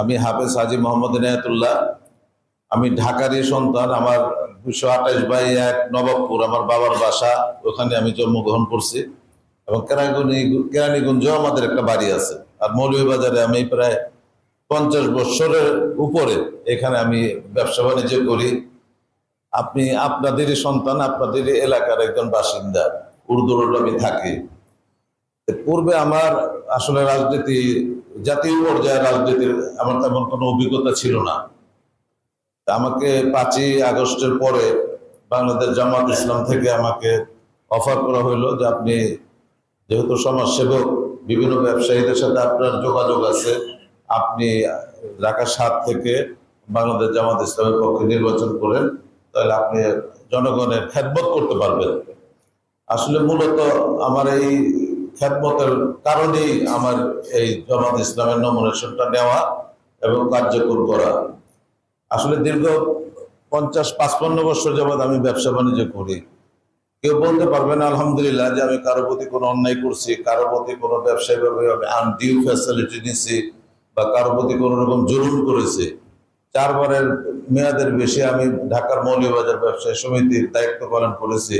আমি হাফেজ হাজি মোহাম্মদ ইনায়তুল্লাহ আমি ঢাকারই সন্তান, আমার দুশো আঠাশ বাই এক নবাবপুর, আমার বাবার বাসা, ওখানে আমি জন্মগ্রহণ করছি। এবং কেরানীগঞ্জ, কেরানীগঞ্জেও আমাদের একটা বাড়ি আছে। আর মৌলভীবাজারে আমি প্রায় পঞ্চাশ বৎসরের উপরে এখানে আমি ব্যবসা বাণিজ্য করি। আপনি, আপনাদেরই সন্তান, আপনাদেরই এলাকার একজন বাসিন্দা। উর্দু রোড আমি থাকি। পূর্বে আমার আসলে রাজনীতি, জাতীয় পর্যায়ে রাজনীতির আমার তেমন কোনো অভিজ্ঞতা ছিল না। আমাকে পাঁচই আগস্টের পরে বাংলাদেশ জামাত ইসলাম থেকে আমাকে অফার করা হইল যে আপনি যেহেতু সমাজসেবক, বিভিন্ন ব্যবসায়ীদের সাথে আপনার যোগাযোগ আছে, আপনি ঢাকা সাত থেকে বাংলাদেশ জামাত ইসলামের পক্ষে নির্বাচন করেন, তাহলে আপনি জনগণের খ্যাতমত করতে পারবেন। আসলে মূলত আমার এই খ্যাতমতের কারণেই আমার এই জামাত ইসলামের নমিনেশনটা নেওয়া এবং কার্যকর করা। আসলে দীর্ঘ পঞ্চাশ, পাঁচপন্ন বছর যাবৎ আমি ব্যবসা বাণিজ্য করি। কেউ বলতে পারবে না, আলহামদুলিল্লাহ, যে আমি কারও প্রতি কোনো অন্যায় করছি, কারও প্রতি কোনো ব্যবসায়ীভাবে আমি আনডিউ ফ্যাসিলিটি নিছি বা কারও প্রতি কোনো রকম জুলুম করেছি। চারবারের মেয়াদের বেশি আমি ঢাকার মৌলভীবাজার ব্যবসায়ী সমিতির দায়িত্ব পালন করেছি।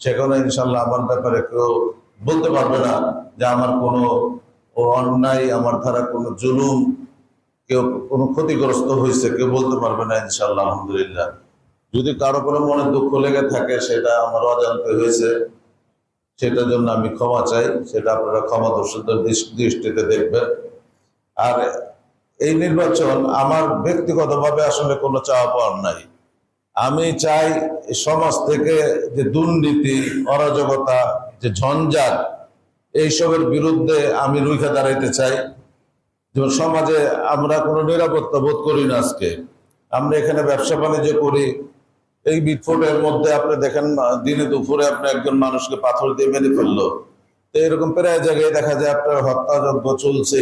সেখানে ইনশাল্লাহ আমার ব্যাপারে কেউ বলতে পারবে না যে আমার কোনো অন্যায়, আমার দ্বারা কোনো জুলুম, কেউ কোনো ক্ষতিগ্রস্ত হয়েছে, কেউ বলতে পারবে না ইনশাল্লাহ আলহামদুলিল্লাহ। যদি কারও কোনো মনে দুঃখ লেগে থাকে, সেটা আমার অজান্তে হয়েছে, সেটার জন্য আমি ক্ষমা চাই, সেটা আপনারা ক্ষমা দর্শকদের দৃষ্টিতে দেখবেন। আর এই নির্বাচন আমার ব্যক্তিগতভাবে আসলে কোনো চাওয়া পাওয়ার নাই। আমি চাই সমাজ থেকে যে দুর্নীতি, অরাজকতা যে ঝঞ্ঝাট, এইসবের বিরুদ্ধে আমি রুখে দাঁড়াইতে চাই। যেমন সমাজে আমরা কোনো নিরাপত্তা বোধ করি না আজকে। আমরা এখানে ব্যবসা বাণিজ্য করি। এই বিস্ফোটের মধ্যে আপনি দেখেন, দিনে দুপুরে আপনি একজন মানুষকে পাথর দিয়ে মেরে ফেলল। তো এরকম প্রায় জায়গায় দেখা যায় আপনার হত্যাযজ্ঞ চলছে,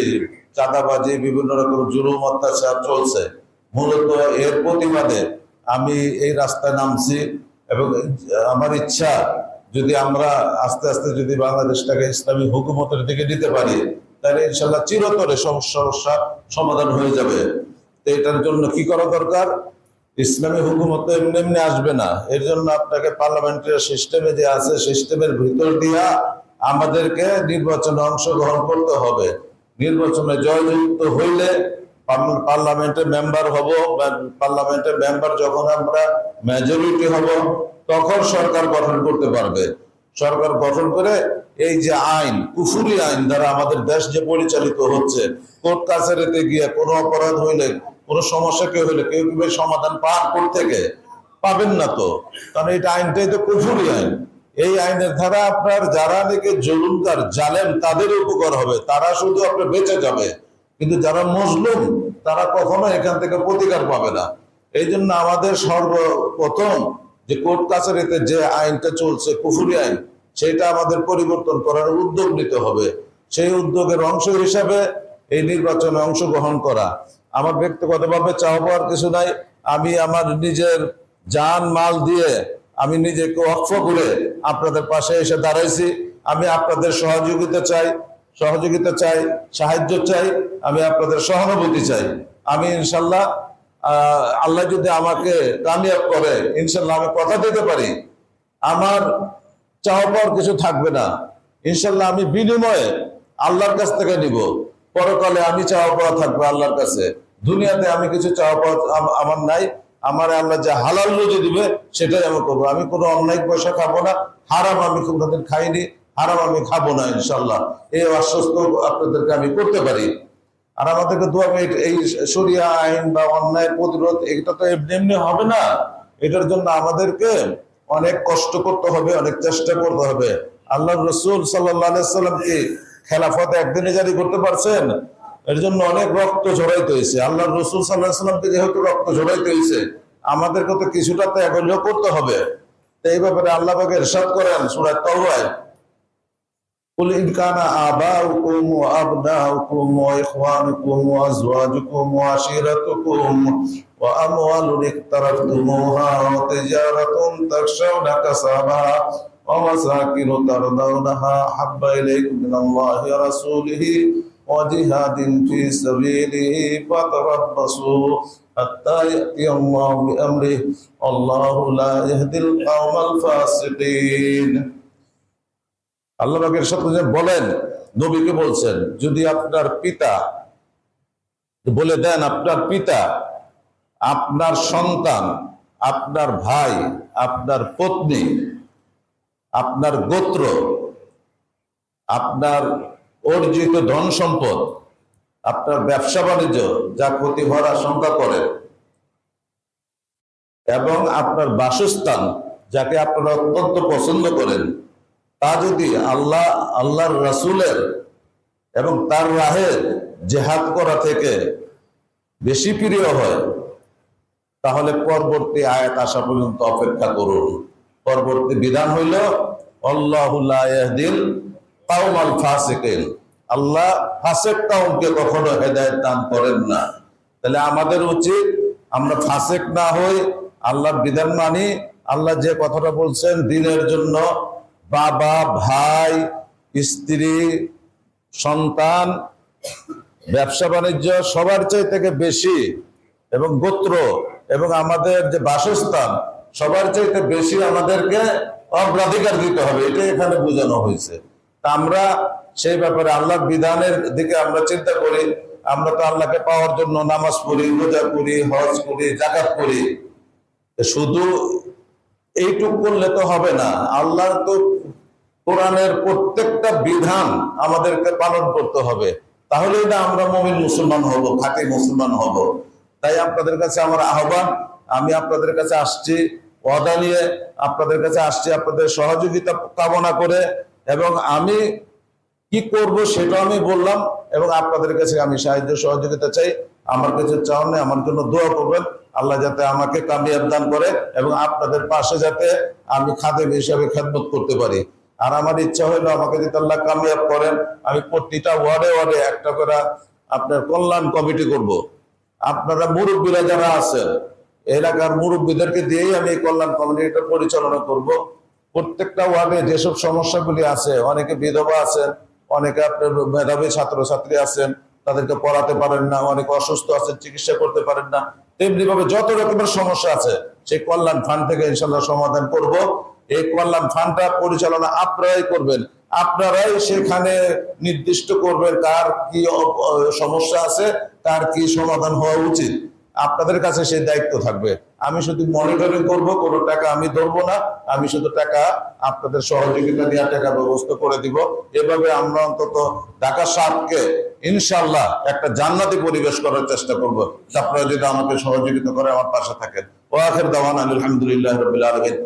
চাঁদাবাজি, বিভিন্ন রকম জুলুম, অত্যাচার চলছে। মূলত এর প্রতিবাদে আমি এই রাস্তায় নামছি এবং আমার ইচ্ছা যদি আমরা আস্তে আস্তে যদি বাংলাদেশটাকে ইসলামী হুকুমতের দিকে নিতে পারি, তাহলে ইনশাল্লাহ চিরতরে সমস্যা সমাধান হয়ে যাবে। তো এটার জন্য কি করা দরকার? ইসলামী হুকুমত এমনি এমনি আসবে না। এর জন্য আপনাকে পার্লামেন্টের সিস্টেমে যে আছে, সিস্টেমের ভিতর দিয়া আমাদেরকে নির্বাচনে অংশগ্রহণ করতে হবে। নির্বাচনে জয়যুক্ত হইলে পার্ল- পার্লামেন্টের মেম্বার হব, বা পার্লামেন্টের মেম্বার যখন আমরা মেজরিটি হব, তখন সরকার গঠন করতে পারবে। সরকার গঠন করে এই যে আইন কুফুরি আইন দ্বারা আমাদের দেশ যে পরিচালিত হচ্ছে, কোর্ট কাছারিতে গিয়ে কোনো অপরাধ হইলে, কোনো সমস্যা কেউ হইলে, কেউ কীভাবে সমাধান পান কোর্ট থেকে? পাবেন না তো। কারণ এটা আইনটাই তো কুফুরি আইন। এই আইনের ধারা আপনার যারা নাকি জুলুমদার জালেম তাদের উপকার হবে। তারা শুধু আপনার বেঁচে যাবে। কিন্তু যারা মজলুম, তারা কখনো এখান থেকে প্রতিকার পাবে না। এই জন্য আমাদের সর্বপ্রথম যে কোর্ট কাছারিতে যে আইনটা চলছে, কুফুরি আইন, সেটা আমাদের পরিবর্তন করার উদ্যোগ নিতে হবে। সেই উদ্যোগের অংশ হিসাবে এই নির্বাচনে অংশগ্রহণ করা। আমার ব্যক্তিগতভাবে পাওয়ার কিছু নাই। আমি আমার নিজের জান মাল দিয়ে আমি নিজেকে অক্ষ করে আপনাদের পাশে এসে দাঁড়াইছি। আমি আপনাদের সহযোগিতা চাই। সহযোগিতা চাই, সাহায্য চাই, আমি আপনাদের সহানুভূতি চাই। আমি ইনশাল্লাহ আল্লাহ যদি আমাকে কামিয়াব করে, ইনশাল্লাহ আমি কথা দিতে পারি। আমার চাওয়া পাওয়ার কিছু থাকবে না। ইনশাল্লাহ আমি বিনিময়ে আল্লাহর কাছ থেকে নিব। পরকালে আমি চাওয়া পাওয়া থাকবে আল্লাহর কাছে। দুনিয়াতে আমি কিছু চাওয়া পাওয়া আমার নাই। আমার আল্লাহ যা হালাল রুজি দিবে, সেটাই আমি করব। আমি কোনো অন্যায় পয়সা খাব না। হারাম আমি কোনোদিন খাইনি। হারাম আমি খাব না ইনশাল্লাহ এই আশ্বস্ত আপনাদেরকে আমি করতে পারি। আর আমাদেরকে দোয়া এই- সরিয়া আইন বা অন্যায় প্রতিরোধ, এটা তো এমনি এমনি হবে না। এটার জন্য আমাদেরকে অনেক কষ্ট করতে হবে, অনেক চেষ্টা করতে হবে। আল্লাহ রসুল সাল্লাম কি খেলাফত একদিনে জারি করতে পারছেন? এর জন্য অনেক রক্ত ঝরাইতে হয়েছে। আল্লাহ রসুল সাল্লাহ সাল্লামকে যেহেতু রক্ত ঝরাইতে হয়েছে, আমাদেরকে তো কিছুটা ত্যাগ করতে হবে। এই ব্যাপারে আল্লাহ এরশাদ করেন সুরায় তওবায় قل إن كان آباؤكم وأبناؤكم وإخوانكم وأزواجكم وعشيرتكم وأموال اقترفتموها وتجارة تخشون كسبها ومساكن ترضونها حب إليكم من الله ورسوله وجهاد في سبيله فتربصوا حتى يأتي الله بأمره الله لا يهدي القوم الفاسقين আল্লাহ পাকের সাথে বলেন, নবীকে বলছেন, যদি আপনার পিতা বলে দেন, আপনার পিতা, আপনার সন্তান, আপনার ভাই, আপনার পত্নী, আপনার গোত্র, আপনার অর্জিত ধন সম্পদ, আপনার ব্যবসা বাণিজ্য, যা ক্ষতি হওয়ার আশঙ্কা করে, এবং আপনার বাসস্থান, যাকে আপনারা অত্যন্ত পছন্দ করেন তা যদি আল্লাহ, আল্লাহর রাসুলের এবং তার রাহের জেহাদ করা থেকে বেশি প্রিয় হয়, তাহলে পরবর্তী আয়াত আসা পর্যন্ত অপেক্ষা করুন। পরবর্তী বিধান হইল আল্লাহুল কাউমাল ফাসিকিন। আল্লাহ ফাসেক কাউমকে কখনো হেদায়েত দান করেন না। তাহলে আমাদের উচিত, আমরা ফাসেক না হই, আল্লাহর বিধান মানি, আল্লাহ যে কথাটা বলছেন, দিনের জন্য বাবা, ভাই, স্ত্রী, সন্তান, ব্যবসা বাণিজ্য সবার চাই থেকে বেশি এবং গোত্র এবং আমাদের যে বাসস্থান সবার চাইতে বেশি আমাদেরকে অগ্রাধিকার দিতে হবে, এটাই এখানে বোঝানো হয়েছে। তা আমরা সেই ব্যাপারে আল্লাহর বিধানের দিকে আমরা চিন্তা করি, আমরা তো আল্লাহকে পাওয়ার জন্য নামাজ পড়ি, রোজা করি হজ করি জাকাত করি। শুধু এইটুক করলে তো হবে না, আল্লাহর তো কোরআনের প্রত্যেকটা বিধান আমাদেরকে পালন করতে হবে। তাহলেই না আমরা মমিন মুসলমান হব, খাঁটি মুসলমান হব। তাই আপনাদের কাছে আমার আহ্বান, আমি আপনাদের কাছে আসছি ওয়াদা নিয়ে, আপনাদের কাছে আসছি আপনাদের সহযোগিতা কামনা করে এবং আমি কি করব সেটা আমি বললাম এবং আপনাদের কাছে আমি সাহায্য সহযোগিতা চাই। আমার কাছে চাও নেই, আমার জন্য দোয়া করবেন। আল্লাহ যাতে আমাকে কামিয়াব দান করে এবং আপনাদের পাশে যাতে আমি খাদেম হিসাবে খেদমত করতে পারি। আর আমার ইচ্ছা হইল আমাকে যদি আল্লাহ কামিয়াব করেন, আমি প্রতিটা ওয়ার্ডে ওয়ার্ডে একটা করে আপনার কল্যাণ কমিটি করব। আপনারা মুরব্বীরা যারা আছেন, এলাকার মুরব্বীদেরকে দিয়েই আমি এই কল্যাণ কমিটিটা পরিচালনা করব। প্রত্যেকটা ওয়ার্ডে যেসব সমস্যাগুলি আছে, অনেকে বিধবা আছেন, অনেকে আপনার মেধাবী ছাত্রছাত্রী আছেন, তাদেরকে পড়াতে পারেন না, অনেকে অসুস্থ আছেন, চিকিৎসা করতে পারেন না তেমনি ভাবে যত রকমের সমস্যা আছে, সেই কল্যাণ ফান্ড থেকে ইনশাল্লাহ সমাধান করব এই কল্যাণ ফান্ডটা পরিচালনা আপনারাই করবেন। আপনারাই সেখানে নির্দিষ্ট করবেন কার কি সমস্যা আছে, কার কি সমাধান হওয়া উচিত। আপনাদের কাছে সেই দায়িত্ব থাকবে। আমি শুধু মনিটরিং করব, কোনো টাকা আমি ধরবো না। আমি শুধু টাকা আপনাদের সহযোগিতা দেওয়ার টাকা ব্যবস্থা করে দিব। এভাবে আমরা অন্তত ঢাকা সাতকে ইনশাল্লাহ একটা জান্নাতি পরিবেশ করার চেষ্টা করব। আপনারা যদি আমাকে সহযোগিতা করে আমার পাশে থাকেন। ওয়াখের দাওয়ান আলহামদুলিল্লাহ রবিল আলমিন।